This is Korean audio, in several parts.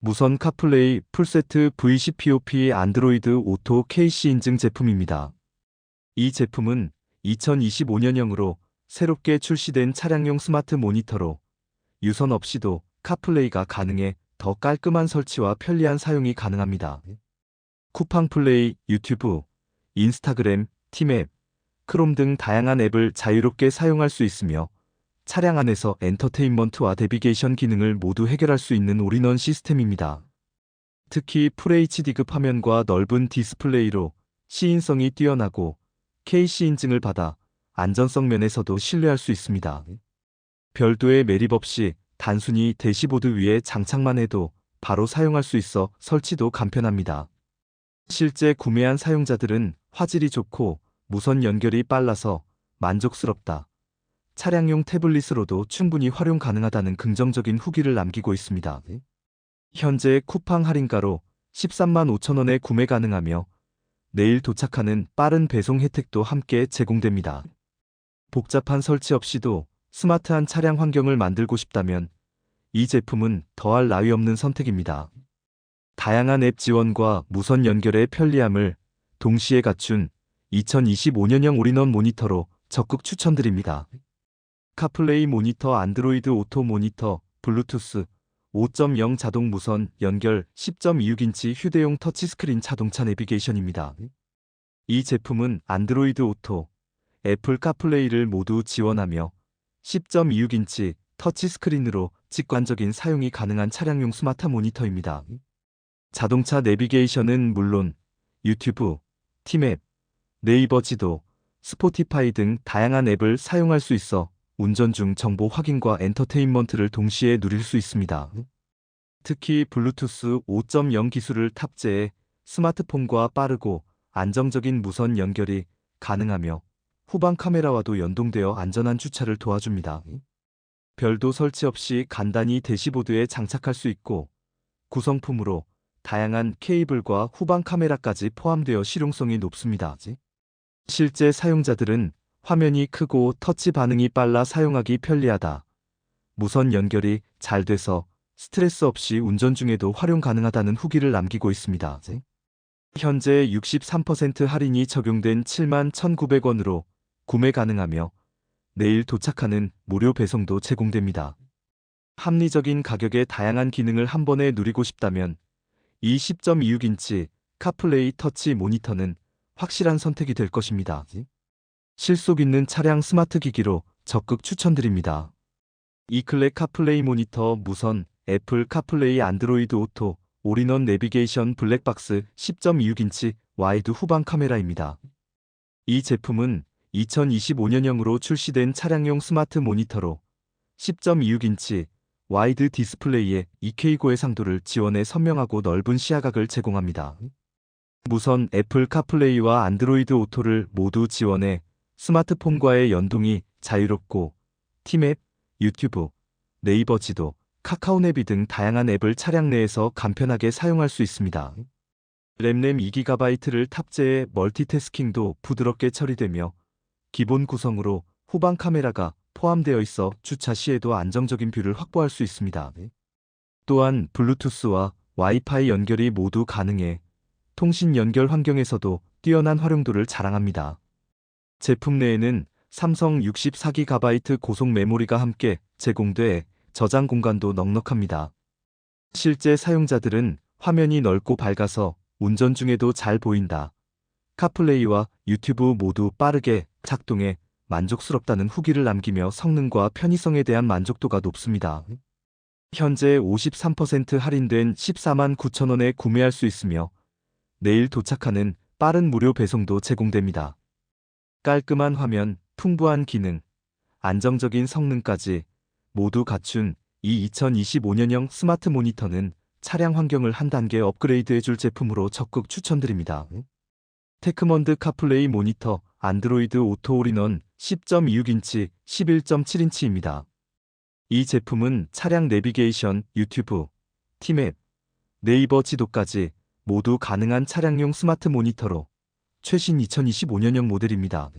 무선 카플레이 풀세트 VCPOP 안드로이드 오토 KC 인증 제품입니다. 이 제품은 2025년형으로 새롭게 출시된 차량용 스마트 모니터로 유선 없이도 카플레이가 가능해 더 깔끔한 설치와 편리한 사용이 가능합니다. 쿠팡 플레이, 유튜브, 인스타그램, 티맵, 크롬 등 다양한 앱을 자유롭게 사용할 수 있으며 차량 안에서 엔터테인먼트와 내비게이션 기능을 모두 해결할 수 있는 올인원 시스템입니다. 특히 FHD급 화면과 넓은 디스플레이로 시인성이 뛰어나고 KC 인증을 받아 안전성 면에서도 신뢰할 수 있습니다. 별도의 매립 없이 단순히 대시보드 위에 장착만 해도 바로 사용할 수 있어 설치도 간편합니다. 실제 구매한 사용자들은 화질이 좋고 무선 연결이 빨라서 만족스럽다. 차량용 태블릿으로도 충분히 활용 가능하다는 긍정적인 후기를 남기고 있습니다. 현재 쿠팡 할인가로 13만 5천 원에 구매 가능하며 내일 도착하는 빠른 배송 혜택도 함께 제공됩니다. 복잡한 설치 없이도 스마트한 차량 환경을 만들고 싶다면 이 제품은 더할 나위 없는 선택입니다. 다양한 앱 지원과 무선 연결의 편리함을 동시에 갖춘 2025년형 올인원 모니터로 적극 추천드립니다. 카플레이 모니터 안드로이드 오토 모니터 블루투스 5.0 자동 무선 연결 10.26인치 휴대용 터치스크린 자동차 내비게이션입니다. 이 제품은 안드로이드 오토, 애플 카플레이를 모두 지원하며 10.26인치 터치스크린으로 직관적인 사용이 가능한 차량용 스마트 모니터입니다. 자동차 내비게이션은 물론 유튜브, 티맵, 네이버 지도, 스포티파이 등 다양한 앱을 사용할 수 있어 운전 중 정보 확인과 엔터테인먼트를 동시에 누릴 수 있습니다. 특히 블루투스 5.0 기술을 탑재해 스마트폰과 빠르고 안정적인 무선 연결이 가능하며 후방 카메라와도 연동되어 안전한 주차를 도와줍니다. 별도 설치 없이 간단히 대시보드에 장착할 수 있고 구성품으로 다양한 케이블과 후방 카메라까지 포함되어 실용성이 높습니다. 실제 사용자들은 화면이 크고 터치 반응이 빨라 사용하기 편리하다. 무선 연결이 잘 돼서 스트레스 없이 운전 중에도 활용 가능하다는 후기를 남기고 있습니다. 현재 63% 할인이 적용된 7만 1,900원으로 구매 가능하며 내일 도착하는 무료 배송도 제공됩니다. 합리적인 가격에 다양한 기능을 한 번에 누리고 싶다면 이 10.26인치 카플레이 터치 모니터는 확실한 선택이 될 것입니다. 실속 있는 차량 스마트 기기로 적극 추천드립니다. 이클렉 카플레이 모니터 무선 애플 카플레이 안드로이드 오토 올인원 내비게이션 블랙박스 10.26인치 와이드 후방 카메라입니다. 이 제품은 2025년형으로 출시된 차량용 스마트 모니터로 10.26인치 와이드 디스플레이에 2K 고해상도를 지원해 선명하고 넓은 시야각을 제공합니다. 무선 애플 카플레이와 안드로이드 오토를 모두 지원해 스마트폰과의 연동이 자유롭고 티맵, 유튜브, 네이버 지도, 카카오네비 등 다양한 앱을 차량 내에서 간편하게 사용할 수 있습니다. 램램 2GB를 탑재해 멀티태스킹도 부드럽게 처리되며 기본 구성으로 후방 카메라가 포함되어 있어 주차 시에도 안정적인 뷰를 확보할 수 있습니다. 또한 블루투스와 와이파이 연결이 모두 가능해 통신 연결 환경에서도 뛰어난 활용도를 자랑합니다. 제품 내에는 삼성 64GB 고속 메모리가 함께 제공돼 저장 공간도 넉넉합니다. 실제 사용자들은 화면이 넓고 밝아서 운전 중에도 잘 보인다. 카플레이와 유튜브 모두 빠르게 작동해 만족스럽다는 후기를 남기며 성능과 편의성에 대한 만족도가 높습니다. 현재 53% 할인된 14만 9천원에 구매할 수 있으며 내일 도착하는 빠른 무료 배송도 제공됩니다. 깔끔한 화면, 풍부한 기능, 안정적인 성능까지 모두 갖춘 이 2025년형 스마트 모니터는 차량 환경을 한 단계 업그레이드해 줄 제품으로 적극 추천드립니다. 테크먼드 카플레이 모니터 안드로이드 오토 올인원 10.26인치 11.7인치입니다. 이 제품은 차량 내비게이션, 유튜브, 티맵, 네이버 지도까지 모두 가능한 차량용 스마트 모니터로 최신 2025년형 모델입니다.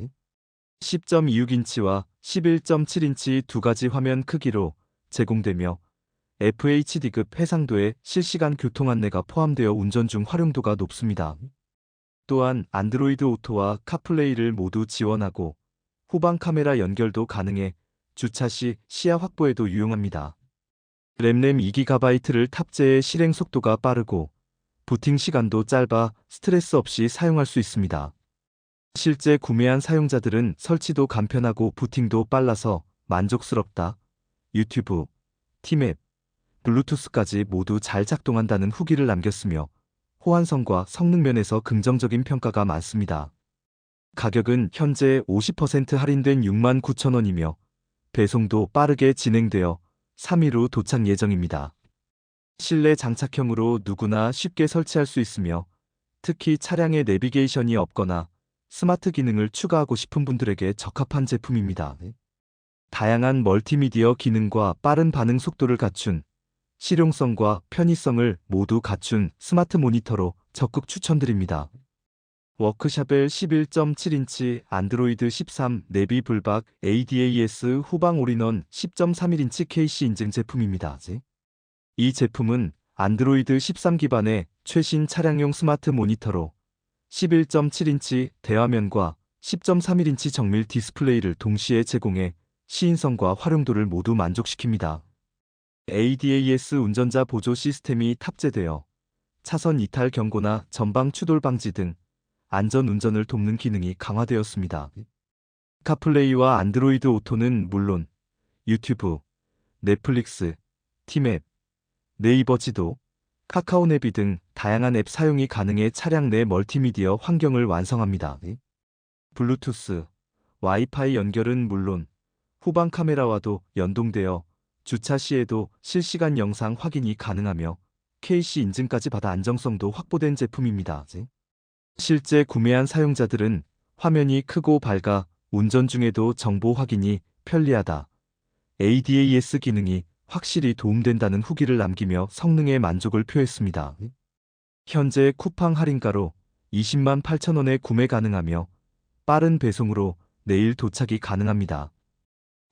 10.26인치와 11.7인치 두 가지 화면 크기로 제공되며 FHD급 해상도의 실시간 교통 안내가 포함되어 운전 중 활용도가 높습니다. 또한 안드로이드 오토와 카플레이를 모두 지원하고 후방 카메라 연결도 가능해 주차 시 시야 확보에도 유용합니다. 램램 2GB를 탑재해 실행 속도가 빠르고 부팅 시간도 짧아 스트레스 없이 사용할 수 있습니다. 실제 구매한 사용자들은 설치도 간편하고 부팅도 빨라서 만족스럽다. 유튜브, 티맵, 블루투스까지 모두 잘 작동한다는 후기를 남겼으며 호환성과 성능 면에서 긍정적인 평가가 많습니다. 가격은 현재 50% 할인된 69,000원이며 배송도 빠르게 진행되어 3일 후 도착 예정입니다. 실내 장착형으로 누구나 쉽게 설치할 수 있으며 특히 차량에 내비게이션이 없거나 스마트 기능을 추가하고 싶은 분들에게 적합한 제품입니다. 다양한 멀티미디어 기능과 빠른 반응 속도를 갖춘 실용성과 편의성을 모두 갖춘 스마트 모니터로 적극 추천드립니다. 워크샵엘 11.7인치 안드로이드 13 내비 불박 ADAS 후방 올인원 10.31인치 KC 인증 제품입니다. 이 제품은 안드로이드 13 기반의 최신 차량용 스마트 모니터로 11.7인치 대화면과 10.31인치 정밀 디스플레이를 동시에 제공해 시인성과 활용도를 모두 만족시킵니다. ADAS 운전자 보조 시스템이 탑재되어 차선 이탈 경고나 전방 추돌 방지 등 안전 운전을 돕는 기능이 강화되었습니다. 카플레이와 안드로이드 오토는 물론 유튜브, 넷플릭스, 티맵, 네이버 지도, 카카오 내비 등 다양한 앱 사용이 가능해 차량 내 멀티미디어 환경을 완성합니다. 블루투스, 와이파이 연결은 물론 후방 카메라와도 연동되어 주차 시에도 실시간 영상 확인이 가능하며 KC 인증까지 받아 안정성도 확보된 제품입니다. 실제 구매한 사용자들은 화면이 크고 밝아 운전 중에도 정보 확인이 편리하다. ADAS 기능이 확실히 도움된다는 후기를 남기며 성능에 만족을 표했습니다. 현재 쿠팡 할인가로 20만 8천원에 구매 가능하며 빠른 배송으로 내일 도착이 가능합니다.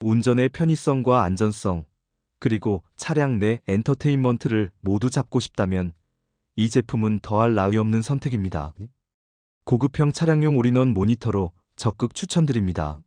운전의 편의성과 안전성, 그리고 차량 내 엔터테인먼트를 모두 잡고 싶다면 이 제품은 더할 나위 없는 선택입니다. 고급형 차량용 올인원 모니터로 적극 추천드립니다.